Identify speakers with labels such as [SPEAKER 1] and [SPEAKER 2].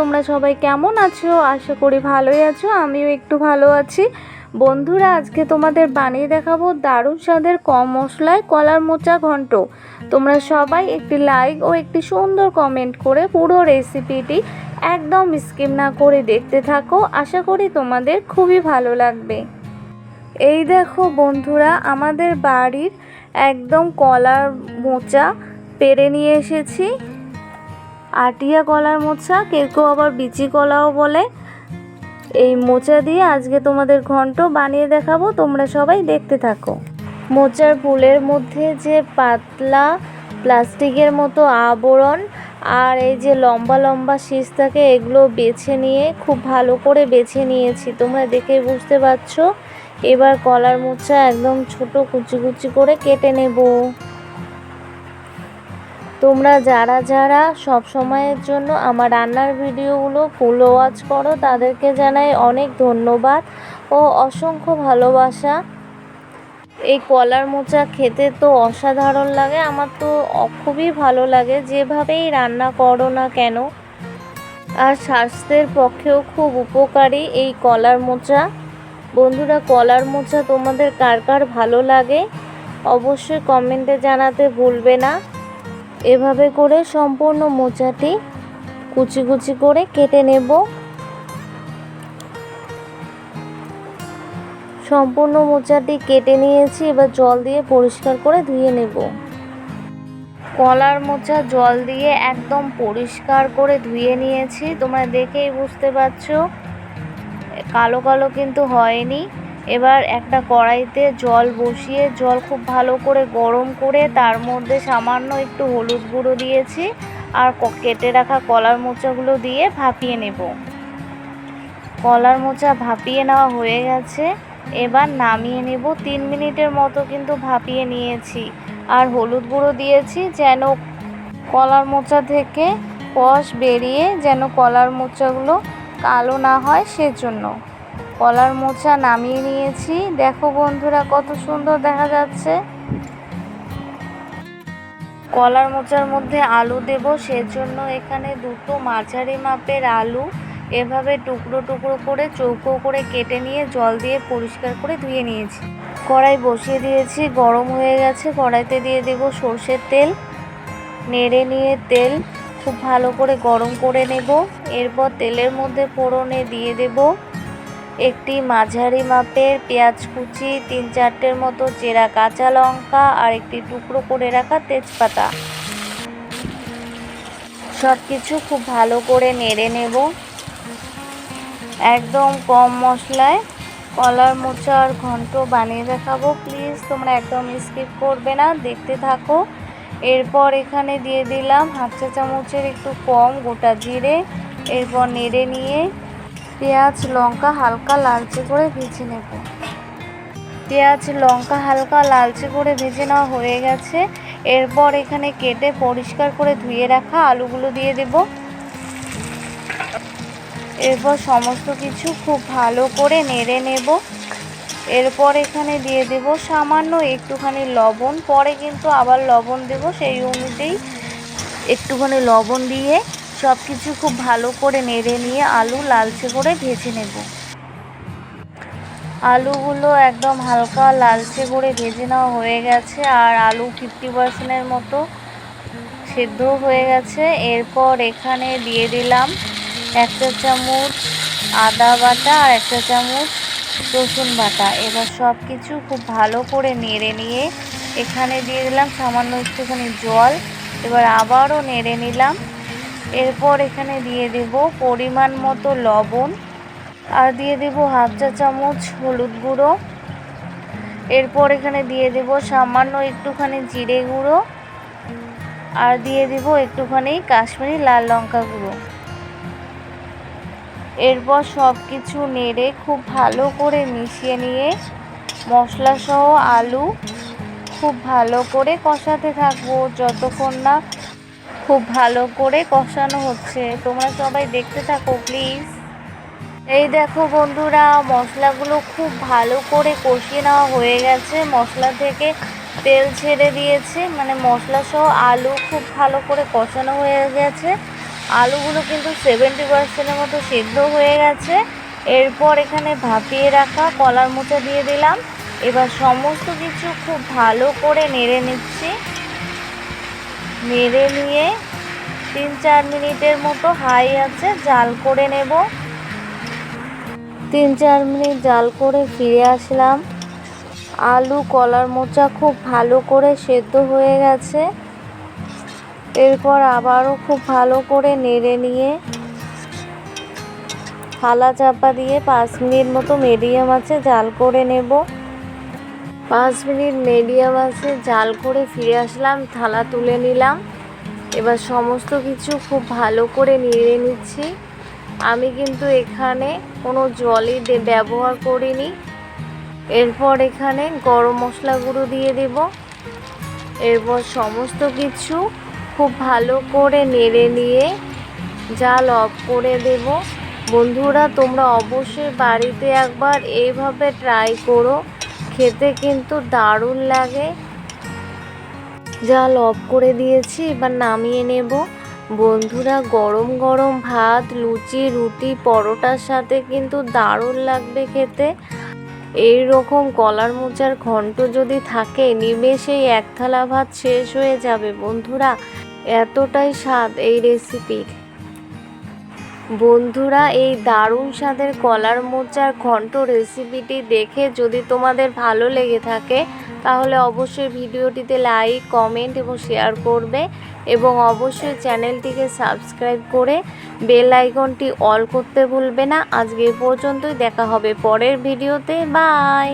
[SPEAKER 1] তোমরা সবাই কেমন আছো? আশা করি ভালোই আছো, আমিও একটু ভালো আছি। বন্ধুরা, আজকে তোমাদের বানিয়ে দেখাবো দারুণ স্বাদের কম মশলায় কলার মোচা ঘন্ট। তোমরা সবাই একটি লাইক ও একটি সুন্দর কমেন্ট করে পুরো রেসিপিটি একদম স্কিপ না করে দেখতে থাকো। আশা করি তোমাদের খুবই ভালো লাগবে। এই দেখো বন্ধুরা, আমাদের বাড়ির একদম কলার মোচা পেরে নিয়ে এসেছি। আটিয়া কলার মোচা, কেউ কেউ আবার বিচি কলাও বলে। এই মোচা দিয়ে আজকে তোমাদের ঘন্ট বানিয়ে দেখাবো, তোমরা সবাই দেখতে থাকো। মোচার ফুলের মধ্যে যে পাতলা প্লাস্টিকের মতো আবরণ আর এই যে লম্বা লম্বা শীষ থাকে, এগুলো বেছে নিয়ে, খুব ভালো করে বেছে নিয়েছি। তোমরা দেখে বুঝতে পারছ। এবার কলার মোচা একদম ছোট কুচি কুচি করে কেটে নেব। তোমরা যারা যারা সব সময়ের জন্য আমার রান্নার ভিডিওগুলো ফুল ওয়াচ করো, তাদেরকে জানাই অনেক ধন্যবাদ ও অসংখ্য ভালোবাসা। এই কলার মোচা খেতে তো অসাধারণ লাগে, আমার তো খুবই ভালো লাগে, যেভাবেই রান্না করো না কেন। আর স্বাস্থ্যের পক্ষেও খুব উপকারী এই কলার মোচা। বন্ধুরা, কলার মোচা তোমাদের কার কার ভালো লাগে? অবশ্যই কমেন্টে জানাতে ভুলবে না। এভাবে করে সম্পূর্ণ মোচাটি কুচি কুচি করে কেটে নেব। সম্পূর্ণ মোচাটি কেটে নিয়েছি, এবার জল দিয়ে পরিষ্কার করে ধুয়ে নেব। কলার মোচা জল দিয়ে একদম পরিষ্কার করে ধুয়ে নিয়েছি, তোমরা দেখেই বুঝতে পারছ। কালো কালো কিন্তু হয়নি। এবার একটা কড়াইতে জল বসিয়ে, জল খুব ভালো করে গরম করে তার মধ্যে সামান্য একটু হলুদ গুঁড়ো দিয়েছি আর কেটে রাখা কলার মোচাগুলো দিয়ে ভাপিয়ে নেব। কলার মোচা ভাপিয়ে নেওয়া হয়ে গেছে। এবার নামিয়ে নেব। তিন মিনিটের মতো কিন্তু ভাপিয়ে নিয়েছি। আর হলুদ গুঁড়ো দিয়েছি যেন কলার মোচা থেকে কষ বেরিয়ে যেন কলার মোচাগুলো কালো না হয় সেজন্য। কলার মোচা নামিয়ে নিয়েছি। দেখো বন্ধুরা কত সুন্দর দেখা যাচ্ছে। কলার মোচার মধ্যে আলু দেব, সেজন্য এখানে দুটো মাঝারি মাপের আলু এভাবে টুকরো টুকরো করে, চৌকো করে কেটে নিয়ে জল দিয়ে পরিষ্কার করে ধুয়ে নিয়েছি। কড়াই বসিয়ে দিয়েছি, গরম হয়ে গেছে। কড়াইতে দিয়ে দেব সর্ষের তেল, নেড়ে নিয়ে তেল খুব ভালো করে গরম করে নেব। এরপর তেলের মধ্যে ফোড়নে দিয়ে দেবো। একটি মাঝারি মাপের পেঁয়াজ কুচি, তিন চারটের মতো চেরা কাঁচা লঙ্কা আর একটি টুকরো করে রাখা তেজপাতা। সব কিছু খুব ভালো করে নেড়ে নেব। একদম কম মশলায় কলার মোচার ঘন্ট বানিয়ে দেখাবো, প্লিজ। তোমরা একদম স্কিপ করবে না, দেখতে থাকো। এরপর এখানে দিয়ে দিলাম হাফ চা চামচের একটু কম গোটা জিরে। এরপর নেড়ে নিয়ে পেঁয়াজ, লঙ্কা হালকা লালচে করে ভেজে নেব। পেঁয়াজ, লঙ্কা হালকা লালচে করে ভেজে নেওয়া হয়ে গেছে। এরপর এখানে কেটে পরিষ্কার করে ধুয়ে রাখা আলুগুলো দিয়ে দেব। এরপর সমস্ত কিছু খুব ভালো করে নেড়ে নেব। এরপর এখানে দিয়ে দেব সামান্য একটুখানি লবণ। পরে কিন্তু আবার লবণ দেব সেই অনুযায়ী একটুখানি লবণ দিয়ে সব কিছু খুব ভালো করে নেড়ে নিয়ে আলু লালচে করে ভেজে নেব। আলুগুলো একদম হালকা লালচে করে ভেজে নেওয়া হয়ে গেছে আর আলু ফিফটি পার্সেন্টের মতো সেদ্ধ হয়ে গেছে। এরপর এখানে দিয়ে দিলাম একটা চামচ আদা বাটা আর একটা চামচ রসুন বাটা। এবার সব কিছু খুব ভালো করে নেড়ে নিয়ে এখানে দিয়ে দিলাম সামান্য একটুখানি জল। এবার আবারও নেড়ে নিলাম এরপর এখানে দিয়ে দেব পরিমাণ মতো লবণ। আর দিয়ে দেব হাফ চা চামচ হলুদ গুঁড়ো। এরপর এখানে দিয়ে দেব সামান্য একটুখানি জিরে গুঁড়ো। আর দিয়ে দেব একটুখানি কাশ্মীরি লাল লঙ্কা গুঁড়ো। এরপর সব কিছু নেড়ে খুব ভালো করে মিশিয়ে নিয়ে মশলা সহ আলু খুব ভালো করে কষাতে থাকব যতক্ষণ না খুব ভালো করে কষানো হচ্ছে। তোমরা সবাই দেখতে থাকো প্লিজ এই দেখো বন্ধুরা, মশলাগুলো খুব ভালো করে কষিয়ে নেওয়া হয়ে গেছে। মশলা থেকে তেল ছেড়ে দিয়েছে। মানে মশলা সহ আলু খুব ভালো করে কষানো হয়ে গেছে। আলুগুলো কিন্তু সেভেন্টি পার্সেন্টের মতো সেদ্ধ হয়ে গেছে। এরপর এখানে ভাপিয়ে রাখা কলার মোচা দিয়ে দিলাম। এবার সমস্ত কিছু খুব ভালো করে নেড়ে নিচ্ছি। নেড়ে নিয়ে তিন চার মিনিটের মতো হাই আছে, জাল করে নেব। তিন চার মিনিট জাল করে ফিরে আসলাম। আলু, কলার মোচা খুব ভালো করে সেদ্ধ হয়ে গেছে। এরপর আবারও খুব ভালো করে নেড়ে নিয়ে থালা চাপা দিয়ে পাঁচ মিনিট মতো মিডিয়াম আছে, জাল করে নেব। পাঁচ মিনিট মিডিয়াম আছে, জাল করে ফিরে আসলাম, থালা তুলে নিলাম। এবার সমস্ত কিছু খুব ভালো করে নেড়ে নিচ্ছি। আমি কিন্তু এখানে কোনো জলই ব্যবহার করিনি। এরপর এখানে গরম মশলা গুঁড়ো দিয়ে দেব। এরপর সমস্ত কিছু খুব ভালো করে নেড়ে নিয়ে জাল অফ করে দেব। বন্ধুরা, তোমরা অবশ্যই বাড়িতে একবার এইভাবে ট্রাই করো। খেতে কিন্তু দারুণ লাগে। জাল অফ করে দিয়েছি, এবার নামিয়ে নেব। বন্ধুরা, গরম গরম ভাত, লুচি, রুটি, পরোটার সাথে কিন্তু দারুণ লাগবে খেতে। এই রকম কলার মোচার ঘন্ট যদি থাকে নিমেষেই এক থালা ভাত শেষ হয়ে যাবে। বন্ধুরা, এতটাই স্বাদ এই রেসিপির বন্ধুরা, এই দারুণ স্বাদের কলার মোচার ঘন্ট রেসিপিটি দেখে যদি তোমাদের ভালো লেগে থাকে, তাহলে অবশ্যই ভিডিওটিতে লাইক কমেন্ট এবং শেয়ার করবে এবং অবশ্যই চ্যানেলটিকে সাবস্ক্রাইব করে বেল আইকনটি অল করতে ভুলবে না। আজকে পর্যন্তই, দেখা হবে পরের ভিডিওতে। বাই